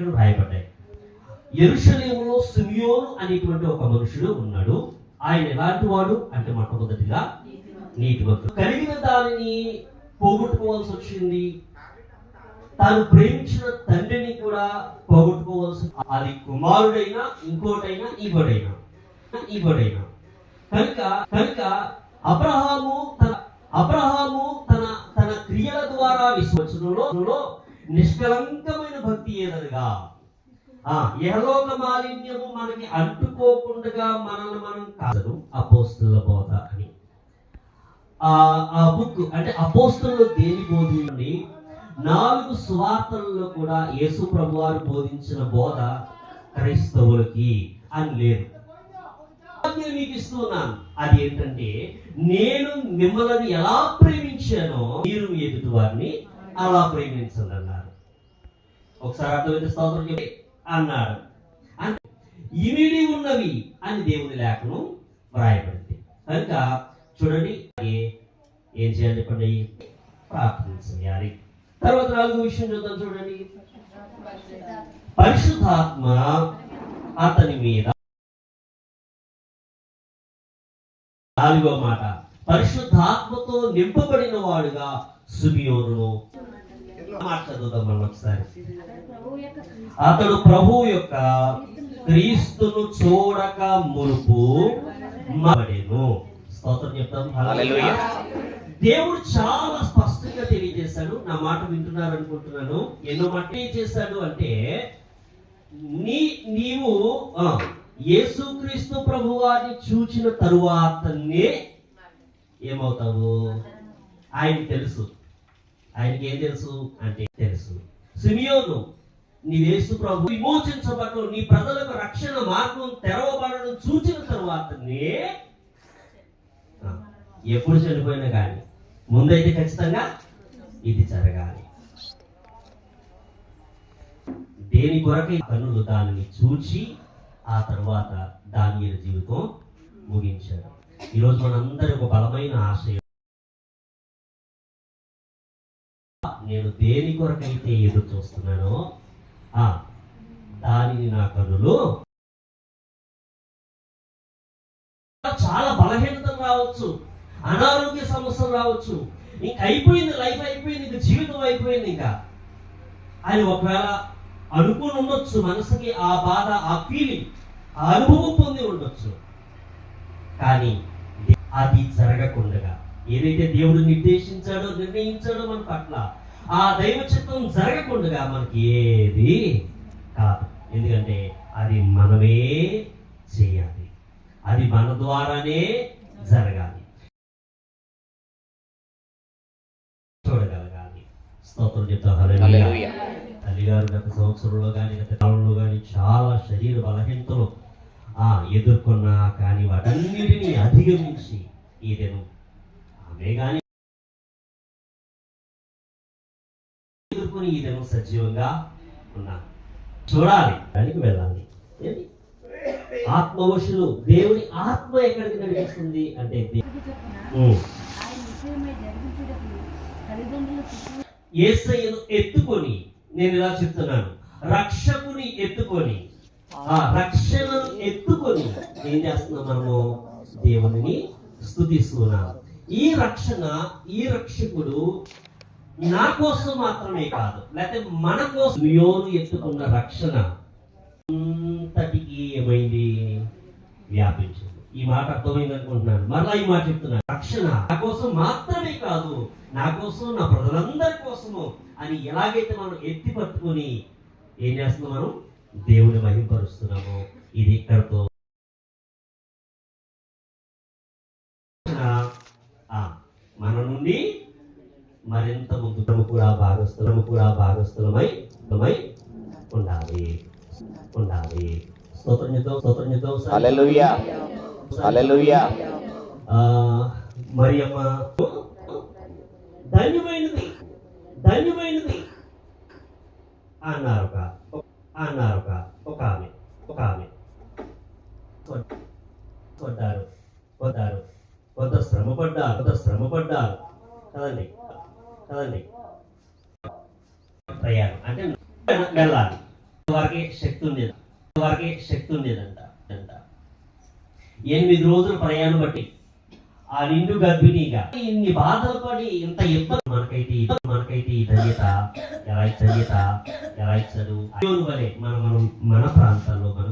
ఇక్కడ రాయబడ్డాయి ఎరుషలేములో సిమియోను అనేటువంటి ఒక మనుషుడు ఉన్నాడు. ఆయన ఎలాంటి వాడు? అంటే మొట్టమొదటిగా నీతివంతుడు కలిగిన దానిని పోగొట్టుకోవాల్సి వచ్చింది. తాను ప్రేమించిన తండ్రిని కూడా పోగొట్టుకోవాల్సి అది కుమారుడైనా ఇంకోటైనా ఇంకోటైనా ఇంకోటైనా కనుక కనుక అబ్రహాము తన అబ్రహాము తన తన క్రియల ద్వారా విశ్వచనంలో నిష్కలంకమైన భక్తి ఏదనగా ఆ యహలోక మాలిన్యము మనకి అంటుకోకుండా మనల్ని మనం కాదు. అపోస్తుల బోధ అని. ఆ ఆ బుక్ అంటే అపోస్తులు దేని బోధించండి? నాలుగు సువార్తల్లో కూడా యేసు ప్రభు వారు బోధించిన బోధ క్రైస్తవులకి అని లేదు. నేను మీకు ఇస్తున్నాను. అది ఏంటంటే నేను మిమ్మల్ని ఎలా ప్రేమించానో మీరు ఎదుటి వారిని అలా ప్రేమించాలన్న ఒకసారి అర్థమైతే స్తోత్రం చెప్పి అన్నాడు. అంటే ఇమిడి ఉన్నవి అని దేవుని లేఖను వ్రాయబడింది. కనుక చూడండి ఏం చేయాలి చెప్పండి? ప్రార్థన చేయాలి. తర్వాత నాలుగు విషయం చూద్దాం చూడండి. పరిశుద్ధాత్మ అతని మీద నాలుగో మాట పరిశుద్ధాత్మతో నింపబడిన వాడుగా సుమియోను మాట చదువుదాం మనం ఒకసారి అతడు ప్రభు యొక్క క్రీస్తును చూడక మునుపు మడెను స్తోత్రం చెప్తాం. దేవుడు చాలా స్పష్టంగా తెలియజేశాడు. నా మాట వింటున్నారు అనుకుంటున్నాను. ఎన్నో మాట ఏం చేశాడు అంటే నీ నీవు ఆ, యేసుక్రీస్తు ప్రభువాన్ని చూచిన తరువాతనే ఏమవుతావు? ఆయనకి తెలుసు. ఆయనకి ఏం తెలుసు? అంటే తెలుసు. సిమియోను నీ యేసు ప్రభు విమోచించబడు నీ ప్రజలకు రక్షణ మార్గం తెరవబడడం చూచిన తరువాతనే ఎప్పుడు చనిపోయినా కానీ ముందైతే ఖచ్చితంగా ఇది జరగాలి. దేని కొరకై కనులు దానిని చూచి ఆ తర్వాత దాని జీవితం ముగించారు. ఈరోజు మనందరి ఒక బలమైన ఆశయం. నేను దేని కొరకైతే ఎదురు చూస్తున్నానో ఆ దానిని నా కనులు చాలా బలహీనత రావచ్చు అనారోగ్య సమస్యలు రావచ్చు. ఇంక అయిపోయింది లైఫ్ అయిపోయింది ఇంక జీవితం అయిపోయింది ఇంకా. అని ఒకవేళ అనుకుని ఉండొచ్చు మనసుకి ఆ బాధ ఆ ఫీలింగ్ ఆ అనుభవం పొంది ఉండొచ్చు. కానీ అది జరగకుండా ఏదైతే దేవుడు నిర్దేశించాడో నిర్ణయించాడో మన పట్ల ఆ దైవ చిత్తం జరగకుండా మనకి ఏది కాదు. ఎందుకంటే అది మనమే చేయాలి. అది మన ద్వారానే జరగాలి. చూడగలగాలి. స్తోత్రం చెప్తా. తల్లిగారు గత సంవత్సరంలో కానీ గత కాలంలో కానీ చాలా శరీర బలహీనతలు ఆ ఎదుర్కొన్నా కానీ వాటన్నిటినీ అధిగమించి ఈ దినం ఆమె కానీ ఎదుర్కొని ఈ దినం సజీవంగా ఉన్నా. చూడాలి. దానికి వెళ్ళాలి. ఏది? ఆత్మవశులు. దేవుని ఆత్మ ఎక్కడికి నడిపిస్తుంది అంటే ఏసయ్యను ఎత్తుకొని నేను ఇలా చెప్తున్నాను. రక్షకుని ఎత్తుకొని. ఆ రక్షణను ఎత్తుకొని ఏం చేస్తున్నాం మనము? దేవునిని స్తుతిస్తున్నాం ఈ రక్షణ ఈ రక్షకుడు నా కోసం మాత్రమే కాదు లేకపోతే మన కోసం యోను ఎత్తుకున్న రక్షణ అంతటికి ఏమైంది? వ్యాపించింది. ఈ మాట అర్థమైంది అనుకుంటున్నాను. మరలా ఈ మాట చెప్తున్నాను. రక్షణ నా కోసం మాత్రమే కాదు నా కోసం నా ప్రజలందరి కోసము అని ఎలాగైతే మనం ఎత్తి పట్టుకుని ఏం చేస్తున్నాం మనం? దేవుని మహింపరుస్తున్నాము. ఇది ఇక్కడతో ఆ, మన నుండి మరింత ముందు కూడా భాగస్థులము కూడా భాగస్థులమై భాగమై ఉండాలి. ఉండాలి. స్తోత్రం చేద్దాం స్తోత్రం చేద్దాం. హల్లెలూయా. హల్లెలూయా. మరియమ్మ. ధన్యమైనది. ధన్యమైనది. అన్నారు ఒక అన్నారు ఒక ఒక ఆమె ఒక ఆమె. కొట్టారు కొట్టారు. కొంత శ్రమ పడ్డారు కొంత శ్రమ పడ్డారు. కదండి? కదండి ప్రయాణం. అంటే వెళ్ళాలి. వారికి శక్తి ఉంది వారికి శక్తి ఉండేదంట. అంట. ఎనిమిది రోజుల ప్రయాణం బట్టి ఆ నిండు గర్భిణిగా ఇన్ని బాధలు పడి ఇంత ఇబ్బంది. మనకైతే మనకైతే ఈ ధన్యత. ఎలా ధన్యత? ఎలా ఇచ్చదు వలే మనం మనం మన ప్రాంతాల్లో మనం